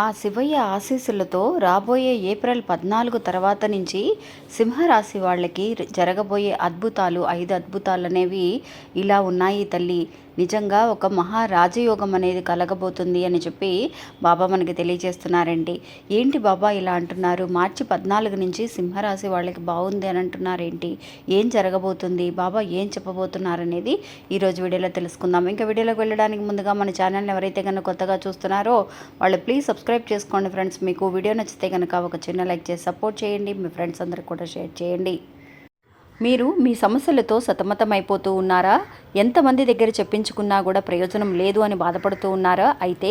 ఆ శివయ్య ఆశీస్సులతో రాబోయే ఏప్రిల్ పద్నాలుగు తర్వాత నుంచి సింహరాశి వాళ్ళకి జరగబోయే అద్భుతాలు ఐదు అద్భుతాలు అనేవి ఇలా ఉన్నాయి తల్లి. నిజంగా ఒక మహా రాజయోగం అనేది కలగబోతుంది అని చెప్పి బాబా మనకి తెలియజేస్తున్నారండి. ఏంటి బాబా ఇలా అంటున్నారు? మార్చి పద్నాలుగు నుంచి సింహరాశి వాళ్ళకి బాగుంది అని అంటున్నారేంటి? ఏం జరగబోతుంది? బాబా ఏం చెప్పబోతున్నారు అనేది ఈరోజు వీడియోలో తెలుసుకుందాం. ఇంకా వీడియోలోకి వెళ్ళడానికి ముందుగా మన ఛానల్ని ఎవరైతే కనుక కొత్తగా చూస్తున్నారో వాళ్ళు ప్లీజ్ సబ్స్క్రైబ్ చేసుకోండి ఫ్రెండ్స్. మీకు వీడియో నచ్చితే కనుక ఒక చిన్న లైక్ చేసి సపోర్ట్ చేయండి. మీ ఫ్రెండ్స్ అందరికి కూడా షేర్ చేయండి. మీరు మీ సమస్యలతో సతమతమైపోతూ ఉన్నారా? ఎంతమంది దగ్గర చెప్పించుకున్నా కూడా ప్రయోజనం లేదు అని బాధపడుతూ ఉన్నారా? అయితే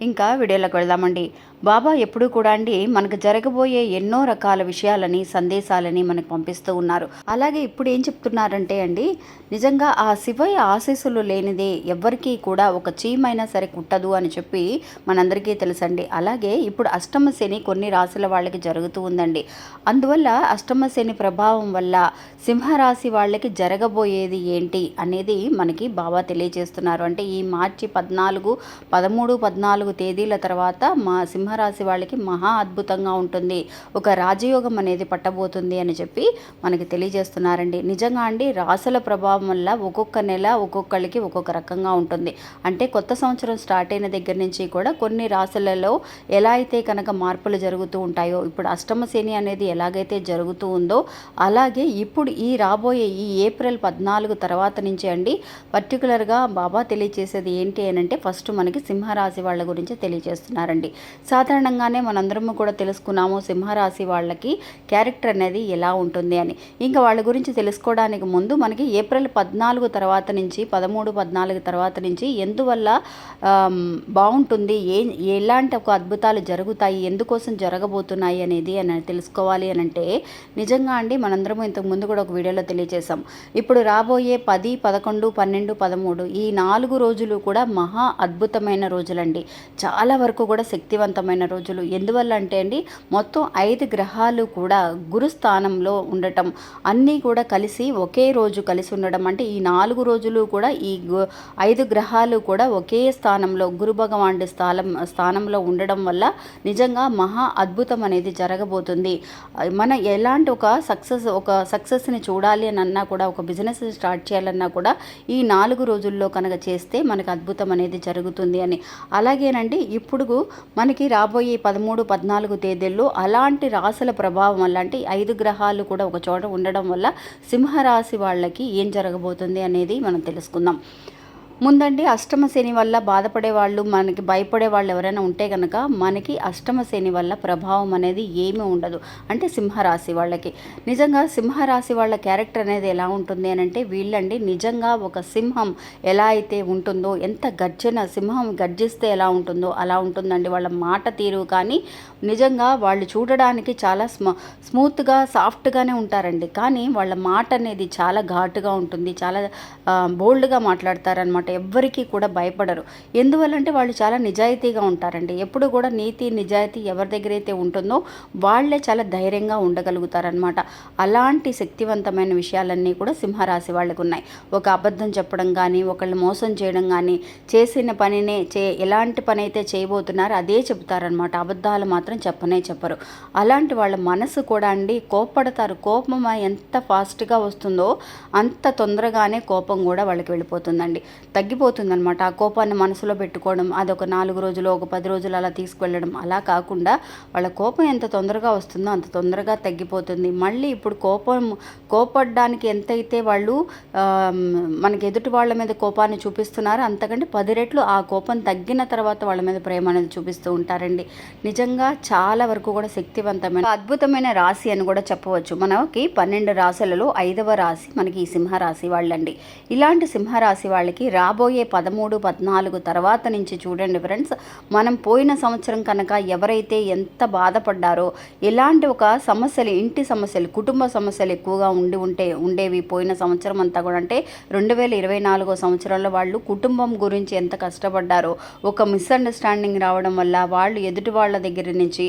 ఇంకా వీడియోలోకి వెళ్దామండి. బాబా ఎప్పుడూ కూడా అండి మనకు జరగబోయే ఎన్నో రకాల విషయాలని సందేశాలని మనకు పంపిస్తూ ఉన్నారు. అలాగే ఇప్పుడు ఏం చెప్తున్నారంటే అండి నిజంగా ఆ శివయ్య ఆశీస్సులు లేనిదే ఎవ్వరికీ కూడా ఒక చీమైనా సరే కుట్టదు అని చెప్పి మనందరికీ తెలుసండి. అలాగే ఇప్పుడు అష్టమ శని కొన్ని రాశుల వాళ్ళకి జరుగుతూ ఉందండి. అందువల్ల అష్టమ శని ప్రభావం వల్ల సింహరాశి వాళ్ళకి జరగబోయేది ఏంటి అనేది మనకి బాబా తెలియజేస్తున్నారు. అంటే ఈ మార్చి పద్నాలుగు పదమూడు పద్నాలుగు తేదీల తర్వాత మా సింహరాశి వాళ్ళకి మహా అద్భుతంగా ఉంటుంది. ఒక రాజయోగం అనేది పట్టబోతుంది అని చెప్పి మనకి తెలియజేస్తున్నారండి. నిజంగా అండి రాసుల ప్రభావం వల్ల ఒక్కొక్క నెల ఒక్కొక్కరికి ఒక్కొక్క రకంగా ఉంటుంది. అంటే కొత్త సంవత్సరం స్టార్ట్ అయిన దగ్గర నుంచి కూడా కొన్ని రాసులలో ఎలా అయితే కనుక మార్పులు జరుగుతూ ఉంటాయో ఇప్పుడు అష్టమ శని అనేది ఎలాగైతే జరుగుతూ ఉందో అలాగే ఇప్పుడు ఈ రాబోయే ఈ ఏప్రిల్ పద్నాలుగు తర్వాత నుంచి అండి పర్టికులర్గా బాబా తెలియచేసేది ఏంటి అని అంటే ఫస్ట్ మనకి సింహరాశి వాళ్ళ గురించి గురించి తెలియజేస్తున్నారండి. సాధారణంగానే మనందరము కూడా తెలుసుకున్నాము సింహరాశి వాళ్ళకి క్యారెక్టర్ అనేది ఎలా ఉంటుంది అని. ఇంకా వాళ్ళ గురించి తెలుసుకోవడానికి ముందు మనకి ఏప్రిల్ పద్నాలుగు తర్వాత నుంచి పదమూడు పద్నాలుగు తర్వాత నుంచి ఎందువల్ల బాగుంటుంది ఏ ఎలాంటి ఒక అద్భుతాలు జరుగుతాయి ఎందుకోసం జరగబోతున్నాయి అనేది అని తెలుసుకోవాలి అని అంటే నిజంగా అండి మనందరం ఇంతకు ముందు కూడా ఒక వీడియోలో తెలియజేశాం. ఇప్పుడు రాబోయే పది పదకొండు పన్నెండు పదమూడు ఈ నాలుగు రోజులు కూడా మహా అద్భుతమైన రోజులండి. చాలా వరకు కూడా శక్తివంతమైన రోజులు. ఎందువల్ల అంటే అండి మొత్తం ఐదు గ్రహాలు కూడా గురు స్థానంలో ఉండటం. అన్నీ కూడా కలిసి ఒకే రోజు కలిసి ఉండడం. అంటే ఈ నాలుగు రోజులు కూడా ఈ ఐదు గ్రహాలు కూడా ఒకే స్థానంలో గురు భగవానుడి స్థానం స్థానంలో ఉండడం వల్ల నిజంగా మహా అద్భుతం అనేది జరగబోతుంది. మన ఎలాంటి ఒక సక్సెస్ ఒక సక్సెస్ని చూడాలి అని అన్నా కూడా ఒక బిజినెస్ స్టార్ట్ చేయాలన్నా కూడా ఈ నాలుగు రోజుల్లో కనుక చేస్తే మనకు అద్భుతం అనేది జరుగుతుంది అని. అలాగే అలాగేనండి ఇప్పుడు మనకి రాబోయే పదమూడు పద్నాలుగు తేదీల్లో అలాంటి రాసుల ప్రభావం వల్ల అంటే ఐదు గ్రహాలు కూడా ఒక చోట ఉండడం వల్ల సింహరాశి వాళ్ళకి ఏం జరగబోతుంది అనేది మనం తెలుసుకుందాం. ముందండి అష్టమ శని వల్ల బాధపడే వాళ్ళు మనకి భయపడే వాళ్ళు ఎవరైనా ఉంటే కనుక మనకి అష్టమ శని వల్ల ప్రభావం అనేది ఏమీ ఉండదు. అంటే సింహరాశి వాళ్ళకి. నిజంగా సింహరాశి వాళ్ళ క్యారెక్టర్ అనేది ఎలా ఉంటుంది అని అంటే వీళ్ళండి నిజంగా ఒక సింహం ఎలా అయితే ఉంటుందో ఎంత గర్జన సింహం గర్జిస్తే ఎలా ఉంటుందో అలా ఉంటుందండి వాళ్ళ మాట తీరు. కానీ నిజంగా వాళ్ళు చూడడానికి చాలా స్మ స్మూత్గా సాఫ్ట్గానే ఉంటారండి. కానీ వాళ్ళ మాట అనేది చాలా ఘాటుగా ఉంటుంది. చాలా బోల్డ్గా మాట్లాడతారనమాట అనమాట ఎవ్వరికీ కూడా భయపడరు. ఎందువల్లంటే వాళ్ళు చాలా నిజాయితీగా ఉంటారండి. ఎప్పుడు కూడా నీతి నిజాయితీ ఎవరి దగ్గర అయితే ఉంటుందో వాళ్ళే చాలా ధైర్యంగా ఉండగలుగుతారనమాట అలాంటి శక్తివంతమైన విషయాలన్నీ కూడా సింహరాశి వాళ్ళకు ఉన్నాయి. ఒక అబద్ధం చెప్పడం కానీ ఒకళ్ళు మోసం చేయడం కానీ చేసిన పనినే చే ఎలాంటి పని అయితే చేయబోతున్నారో అదే చెబుతారనమాట అబద్ధాలు మాత్రం చెప్పనే చెప్పరు. అలాంటి వాళ్ళ మనసు కూడా అండి కోపడతారు కోపం ఎంత ఫాస్ట్గా వస్తుందో అంత తొందరగానే కోపం కూడా వాళ్ళకి వెళ్ళిపోతుందండి. తగ్గిపోతుందనమాట ఆ కోపాన్ని మనసులో పెట్టుకోవడం అదొక నాలుగు రోజులు ఒక పది రోజులు అలా తీసుకువెళ్ళడం అలా కాకుండా వాళ్ళ కోపం ఎంత తొందరగా వస్తుందో అంత తొందరగా తగ్గిపోతుంది. మళ్ళీ ఇప్పుడు కోపం కోపడడానికి ఎంతైతే వాళ్ళు మనకి ఎదుటి వాళ్ళ మీద కోపాన్ని చూపిస్తున్నారో అంతకంటే పది రెట్లు ఆ కోపం తగ్గిన తర్వాత వాళ్ళ మీద ప్రేమ అనేది చూపిస్తూ ఉంటారండి. నిజంగా చాలా వరకు కూడా శక్తివంతమైన అద్భుతమైన రాశి అని కూడా చెప్పవచ్చు. మనకి పన్నెండు రాశులలో ఐదవ రాశి మనకి ఈ సింహరాశి వాళ్ళండి. ఇలాంటి సింహరాశి వాళ్ళకి రాబోయే పదమూడు పద్నాలుగు తర్వాత నుంచి చూడండి ఫ్రెండ్స్ మనం పోయిన సంవత్సరం కనుక ఎవరైతే ఎంత బాధపడ్డారో ఇలాంటి ఒక సమస్యలు ఇంటి సమస్యలు కుటుంబ సమస్యలు ఎక్కువగా ఉండి ఉంటే ఉండేవి పోయిన సంవత్సరం అంతా కూడా అంటే రెండు వేల ఇరవై నాలుగో సంవత్సరంలో వాళ్ళు కుటుంబం గురించి ఎంత కష్టపడ్డారో ఒక మిస్అండర్స్టాండింగ్ రావడం వల్ల వాళ్ళు ఎదుటి వాళ్ళ దగ్గర నుంచి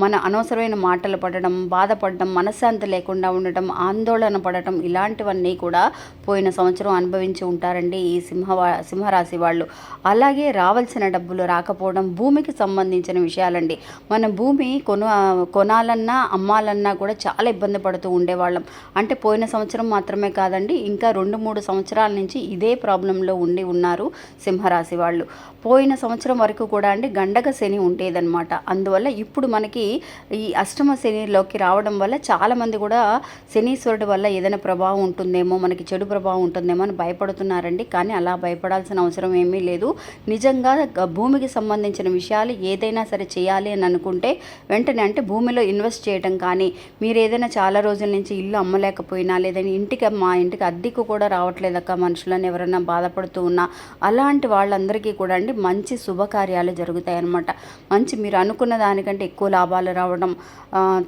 మన అనవసరమైన మాటలు పడడం బాధపడడం మనశ్శాంతి లేకుండా ఉండటం ఆందోళన పడటం ఇలాంటివన్నీ కూడా పోయిన సంవత్సరం అనుభవించి ఉంటారండి ఈ సింహ సింహరాశి వాళ్ళు. అలాగే రావాల్సిన డబ్బులు రాకపోవడం భూమికి సంబంధించిన విషయాలండి. మన భూమి కొను కొనాలన్నా అమ్మాలన్నా కూడా చాలా ఇబ్బంది పడుతూ ఉండేవాళ్ళం. అంటే పోయిన సంవత్సరం మాత్రమే కాదండి ఇంకా రెండు మూడు సంవత్సరాల నుంచి ఇదే ప్రాబ్లంలో ఉండి ఉన్నారు సింహరాశి వాళ్ళు. పోయిన సంవత్సరం వరకు కూడా అండి గండక శని ఉండేదన్నమాట. అందువల్ల ఇప్పుడు మనకి ఈ అష్టమ శనిలోకి రావడం వల్ల చాలామంది కూడా శనీశ్వరుడు వల్ల ఏదైనా ప్రభావం ఉంటుందేమో మనకి చెడు ప్రభావం ఉంటుందేమో అని భయపడుతున్నారండి. కానీ అలా భయపడాల్సిన అవసరం ఏమీ లేదు. నిజంగా భూమికి సంబంధించిన విషయాలు ఏదైనా సరే చేయాలి అని అనుకుంటే వెంటనే అంటే భూమిలో ఇన్వెస్ట్ చేయడం కానీ మీరు ఏదైనా చాలా రోజుల నుంచి ఇల్లు అమ్మలేకపోయినా లేదని ఇంటికి మా ఇంటికి అద్దెకు కూడా రావట్లేదక్క మనుషులను ఎవరైనా బాధపడుతూ ఉన్నా అలాంటి వాళ్ళందరికీ కూడా అండి మంచి శుభకార్యాలు జరుగుతాయి అన్నమాట మంచి మీరు అనుకున్న దానికంటే ఎక్కువ లాభాలు రావడం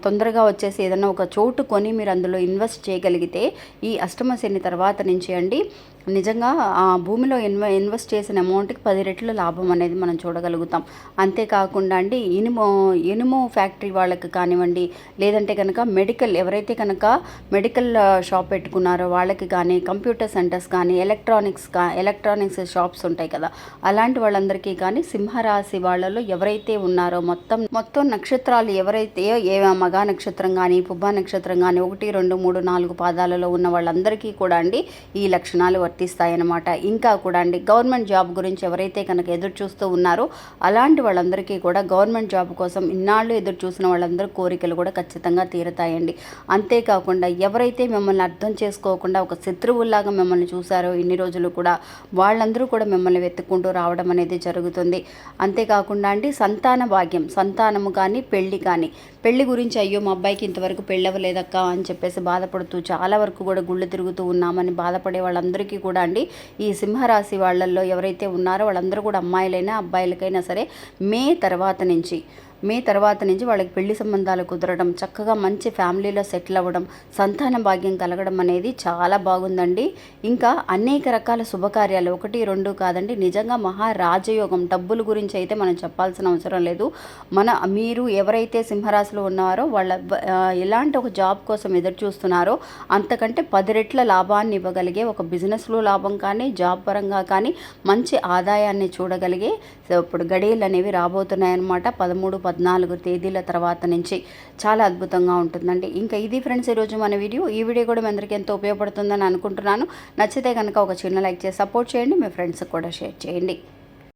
తొందరగా వచ్చేసి ఏదైనా ఒక చోటు కొని మీరు అందులో ఇన్వెస్ట్ చేయగలిగితే ఈ అష్టమ శని తర్వాత నుంచి అండి నిజంగా ఆ భూమిలో ఇన్వ ఇన్వెస్ట్ చేసిన అమౌంట్కి పది రెట్లు లాభం అనేది మనం చూడగలుగుతాం. అంతేకాకుండా అండి ఇనుము ఇనుము ఫ్యాక్టరీ వాళ్ళకి కానివ్వండి లేదంటే కనుక మెడికల్ ఎవరైతే కనుక మెడికల్ షాప్ పెట్టుకున్నారో వాళ్ళకి కానీ కంప్యూటర్ సెంటర్స్ కానీ ఎలక్ట్రానిక్స్ కా ఎలక్ట్రానిక్స్ షాప్స్ ఉంటాయి కదా అలాంటి వాళ్ళందరికీ కానీ సింహరాశి వాళ్ళలో ఎవరైతే ఉన్నారో మొత్తం మొత్తం నక్షత్రాలు ఎవరైతే ఏ మగ నక్షత్రం కానీ పుబ్బ నక్షత్రం కానీ ఒకటి రెండు మూడు నాలుగు పాదాలలో ఉన్న వాళ్ళందరికీ కూడా అండి ఈ లక్షణాలు వర్తిస్తాయన్నమాట. ఇంకా కూడా అండి గవర్నమెంట్ జాబ్ గురించి ఎవరైతే కనుక ఎదురు చూస్తూ ఉన్నారో అలాంటి వాళ్ళందరికీ కూడా గవర్నమెంట్ జాబ్ కోసం ఇన్నాళ్ళు ఎదురు చూసిన వాళ్ళందరూ కోరికలు కూడా ఖచ్చితంగా తీరుతాయండి. అంతేకాకుండా ఎవరైతే మిమ్మల్ని అర్థం చేసుకోకుండా ఒక శత్రువులాగా మిమ్మల్ని చూశారో ఇన్ని రోజులు కూడా వాళ్ళందరూ కూడా మిమ్మల్ని వెతుక్కుంటూ రావడం అనేది జరుగుతుంది. అంతేకాకుండా అండి సంతాన భాగ్యం సంతానము కానీ పెళ్ళి కానీ. పెళ్ళి గురించి అయ్యో మా అబ్బాయికి ఇంతవరకు పెళ్ళవలేదక్క అని చెప్పేసి బాధపడుతూ చాలా వరకు కూడా గుళ్ళు తిరుగుతూ ఉన్నామని బాధపడే వాళ్ళందరికీ కూడా అండి. ఈ సింహరాశి వాళ్ళల్లో ఎవరైతే ఉన్నారో వాళ్ళందరూ కూడా అమ్మాయిలైనా అబ్బాయిలకైనా సరే మే తర్వాత నుంచి మే తర్వాత నుంచి వాళ్ళకి పెళ్ళి సంబంధాలు కుదరడం చక్కగా మంచి ఫ్యామిలీలో సెటిల్ అవ్వడం సంతాన భాగ్యం కలగడం అనేది చాలా బాగుందండి. ఇంకా అనేక రకాల శుభకార్యాలు ఒకటి రెండు కాదండి నిజంగా మహా రాజయోగం డబ్బుల గురించి అయితే మనం చెప్పాల్సిన అవసరం లేదు. మన మీరు ఎవరైతే సింహరాశిలో ఉన్నారో వాళ్ళ ఎలాంటి ఒక జాబ్ కోసం ఎదురు చూస్తున్నారో అంతకంటే పది రెట్ల లాభాన్ని ఇవ్వగలిగే ఒక బిజినెస్లో లాభం కానీ జాబ్ పరంగా కానీ మంచి ఆదాయాన్ని చూడగలిగే ఇప్పుడు గడియలు అనేవి రాబోతున్నాయన్నమాట. పదమూడు పద్నాలుగు తేదీల తర్వాత నుంచి చాలా అద్భుతంగా ఉంటుందండి. ఇంకా ఇది ఫ్రెండ్స్ ఈరోజు మన వీడియో. ఈ వీడియో కూడా మీ అందరికీ ఎంతో ఉపయోగపడుతుందని అనుకుంటున్నాను. నచ్చితే కనుక ఒక చిన్న లైక్ చేసి సపోర్ట్ చేయండి. మీ ఫ్రెండ్స్కి కూడా షేర్ చేయండి.